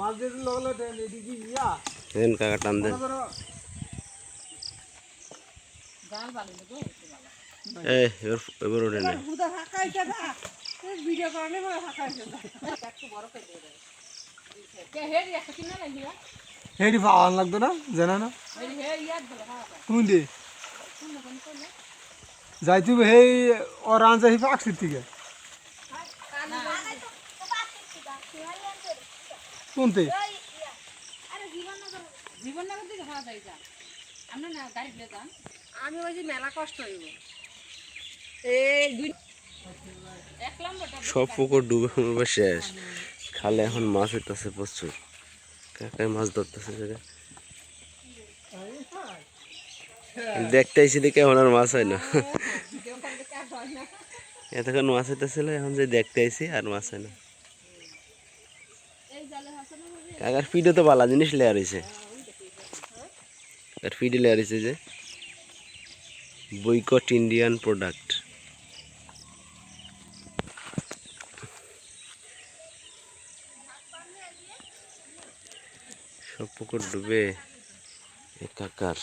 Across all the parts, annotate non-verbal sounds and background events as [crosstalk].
মাছ দিয়ে দিলে হলো এদিকে ইয়া দেন কাকা টান দেন মনে করো এই এবার এবার ওঠে না বুদা ফাঁকা হয়েছে না ভিডিও করলে বলে ফাঁকা হয়েছে হেডি পাওয়া লাগতো না জানা না তুমি দে যাই তুমি সেই ওর আনছে সেই পাকসির থেকে শুনতে। জীবননগর দিকে যান আমরা না গাড়ি ফেলে যান আমি বলছি মেলা কষ্ট হইব। এই দুই সব পুকুর ডুবে মুবে শেষ। খালে এখন মাছ হইতেছে প্রচুর। কাকাই মাছ ধরতেছে দেখতে আইসি দেখে এখন আর মাছ হয় না। এতক্ষণ মাছ হইতেছিল এখন যে দেখতে আইসি আর মাছ হয় না। কাকার ফিডে তো ভালো জিনিস লেয়ার হয়েছে আর ফিডে লেয়ার হয়েছে যে বৈকট ইন্ডিয়ান প্রোডাক্ট। সব পুকুর ডুবে একাকার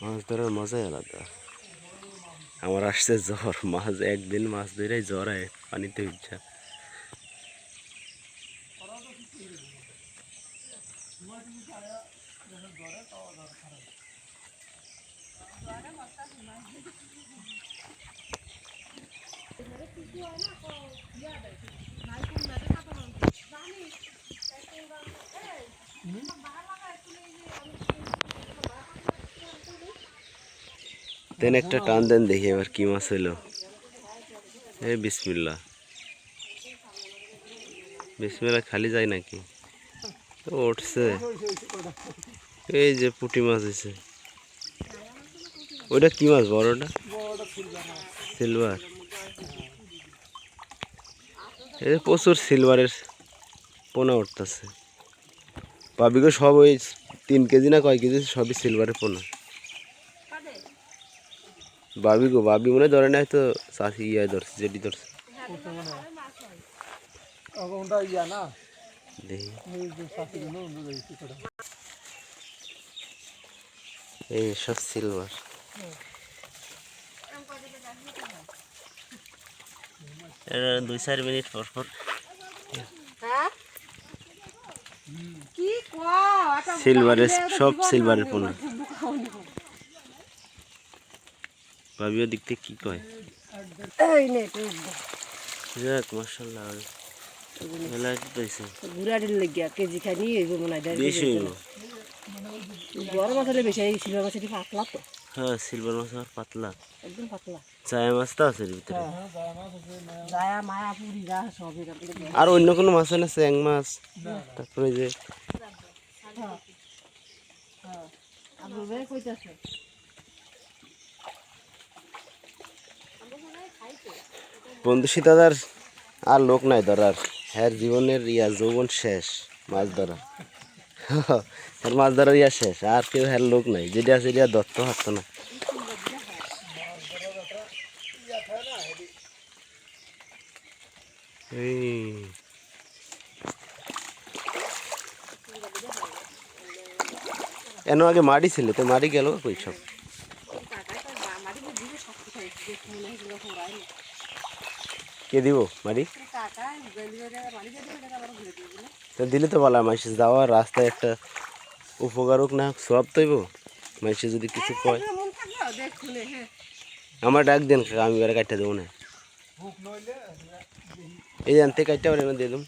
মাছ ধরার মজাই আলাদা। আমার আসছে জ্বর মাছ একদিন মাছ ধরে জ্বর আয় পানিতে উঠছে দেন একটা টান দেন দেখি এবার কি মাছ হইল। এই বিসমিল্লা বিসমিল্লা খালি যায় নাকি? উঠছে। এই যে পুঁটি মাছ হয়েছে ওইটা কি মাছ, বড়টা? সিলভার। এই প্রচুর সিলভারের পোনা উঠতেছে। পাবিগো সব ওই তিন কেজি না কয় কেজি, সবই সিলভারের পোনা। বাবি গো বাবি মনে ধরে নাই তো চাষি ইয়ে ধরছে যেটি ধরছে। এই সব সিলভার দুই চার মিনিট পর পর। হ্যাঁ? সিলভারের সব সিলভারের পোনা বাবিও দিক থেকে কি কয়? এই নে যাক মার্শাল্লাহ পাইছে লাগিয়া কেজি খাই নিয়ে হইব মনে হয় বেশি হইব। বড় মাছ হলে বেশি সিলভার মাছ পাতলা তো। হ্যাঁ সিলভার মাছ আর পাতলা। একদম পাতলা। চায়া মাছ তো আছে ভিতরে। আর অন্য কোনো মাছ হয় না চ্যাং মাছ তারপরে যে বের কইতাছে বন্ধু সীতাদার, আর লোক নাই ধরার। হ্যার জীবনের ইয়া, যৌবন শেষ, মাছ ধরা আর [laughs] মাছ ধরার ইয়া শেষ, আর কেউ হ্যার লোক নাই। যেটা আছে এটা দত্ত হারতো না। এন আগে মারি ছিল, তো মারি গেল কই সব? কে দিব মারি তো দিলে তো বলা মাসে যাওয়ার রাস্তায় একটা উপকার হোক না হোক সব তৈব মাসে যদি কিছু কয় মন থাকল দেখুন হ্যাঁ আমার ডাক দেন কাকা, আমি এবারে কাটতে দেবো না ভুক নইলে এই আনতে কাটতে পারে না দিয়ে দেবো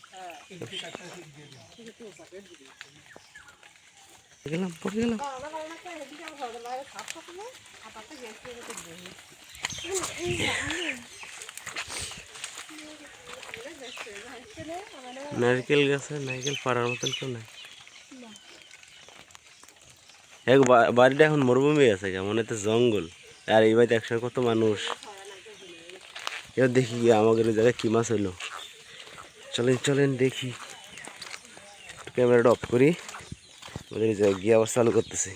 গেলাম পরে গেলাম। নারকেল গাছে নারকেল পাড়ার মতন কেউ নাই। এক বাড়িটা এখন মরুভূমি আছে কেমন এতে জঙ্গল। আর এই বাড়িতে একসময় কত মানুষ। এবার দেখি আমাদের জায়গায় কী মাছ হইল চলেন চলেন দেখি। ক্যামেরাটা অফ করি। ওদের এই আবার চালু করতেছি।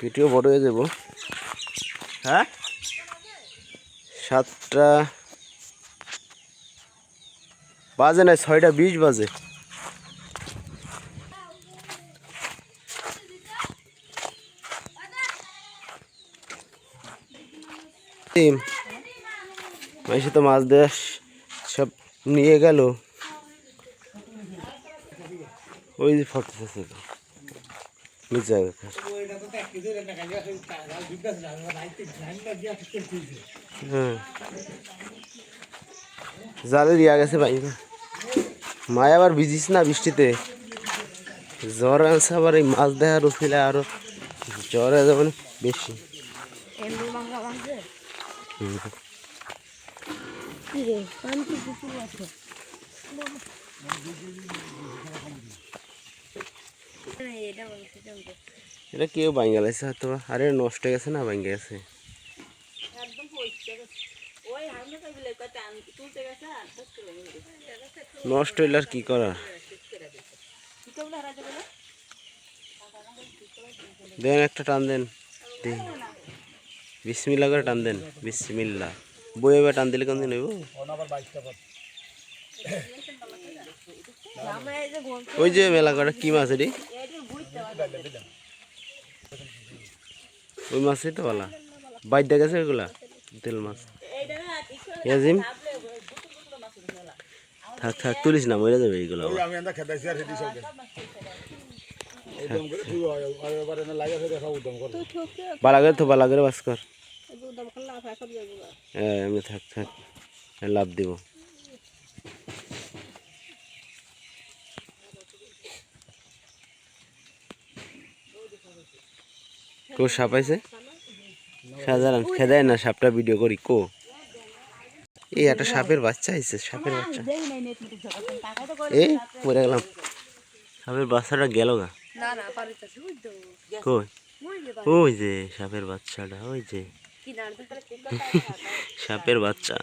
ভিডিও বড় হয়ে যাব। হ্যাঁ? সাতটা বাজে না ছয়টা বিশ বাজে। তো মাছ দেশ সব নিয়ে গেল। ওই যে হ্যাঁ। জালে দিয়া গেছে ভাই মায় আবার ভিজিস না বৃষ্টিতে। জ্বর আছে আবার এই মাছ দেখার উচিলে আরও জ্বর আছে মানে বেশি। কি রে পানি তো কিছু আছে এটা কেউ ভাঙ্গা লাগছে হয়তো আরে নষ্ট হয়ে গেছে না ভাঙ্গা গেছে? করে নষ্ট হইলে আর কি করার কি করলে হারা যাবে দেন একটা টান দেন বিসমিল্লা করে টান দেন বিসমিল্লা। বই এবার টান দিলে কোন দিন হইব ওই যে মেলা করে কি মাছ বুঝতে ওই মাছই তো বলা। বাইর গেছে ওইগুলা তেল মাছ। ইয়াজিম থাক থাক তুলিস না মরে যাবে এইগুলো আবার। আমি এন্দা খেদাইছি আর হেদি সঙ্গে উদ্যম করে তুই আর এবারে না লাগে ফেরে সব উদ্যম করে। বালা করে তো বালা করে বাস কর। হ্যাঁ আমি থাক থাক লাভ দিব। কো সাপ আছে? সাধারণ খেদায় না সাপটা ভিডিও করি কো। এই একটা সাপের বাচ্চা আইছে সাপের বাচ্চা। এই পড়ে গেলাম। সাপের বাচ্চাটা গেল না কই? ওই যে সাপের বাচ্চাটা ওই যে। সাপের বাচ্চা।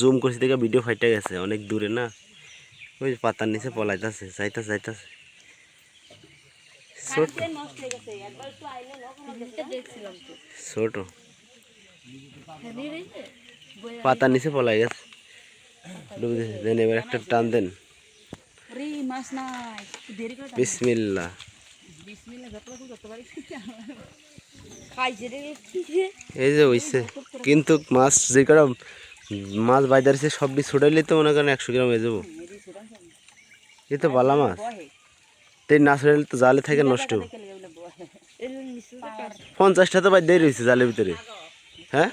জুম করছি দেখে ভিডিও ফাইটে গেছে অনেক দূরে না? ওই যে পাতার নিচে পলাইতেছে যাইতাছে যাইতাছে। ছোট। নষ্ট হয়ে গেছে একবার একটু আইলে লবণ দেখছিলাম তো। ছোট। পাতার নিচে পলাই গেছে। ডুবে দিয়েছে দেন এবার একটা টান দেন। রে মাছ নাই। দেরি করে বিসমিল্লা এই যে হইছে। কিন্তু মাছ যে কটা মাছ বাইদারছে সবটি ছুটাইলে তো মনে করেন একশো গ্রাম হয়ে যাব। এই তো বালা মাছ তাই না ছুটাইলে তো জালে থেকে নষ্ট পঞ্চাশটা তো বাইদাই রয়েছে জালের ভিতরে হ্যাঁ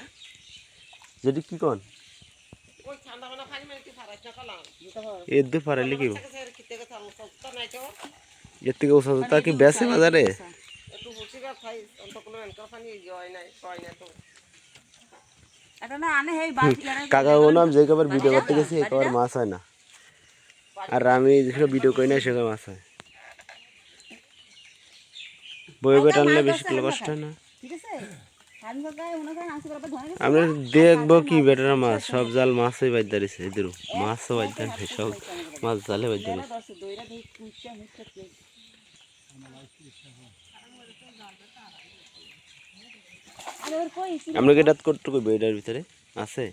যদি কি কন এর দূর পারাইলে কি এর থেকে ওষুধ তা কি বেছে বাজারে কাকা ও নাম যে কবার ভিডিও করতে গেছি একবার মাছ হয় না আর আমি যেখানে ভিডিও করি না মাছ হয় বই বই টানলে বেশি কষ্ট হয় না? আছে? আমরা দেখব কি বেটার মাছ সব জাল মাছই বাইর দাঁড়িয়েছে এদের মাছও বাইর দাঁড়িয়েছে সব মাছ জালে বাইর দাঁড়িয়েছে কই? আমরা কি এটা করতে করব এটার ভিতরে? আছে?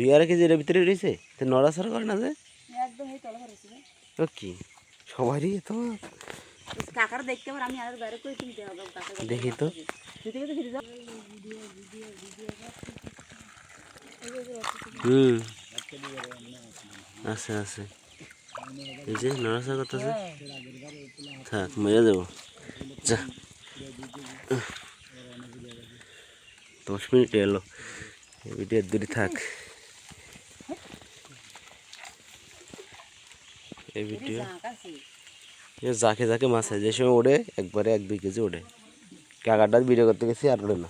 তুই আর কেজি এটার ভিতরে রয়েছে? তো নড়াচড়া করে না যে। একদম এই তলা করেছে ও কি? সবারই তো। কাকার দেখতে পার আমি আর বাইরে কই তুমি দেওয়া কাকা দেখি তো। হুম। আছে আছে। এই যে নড়াচড়া করতেছে। থাক মজা যাব। যা। দশ মিনিট এলো ভিডিও দূরে থাক। এই ভিডিও জাকে জাকে মাছ হয় যে সময় ওড়ে একবারে এক দুই কেজি ওড়ে কাকাটার ভিডিও করতে গেছি আর ওড়ে না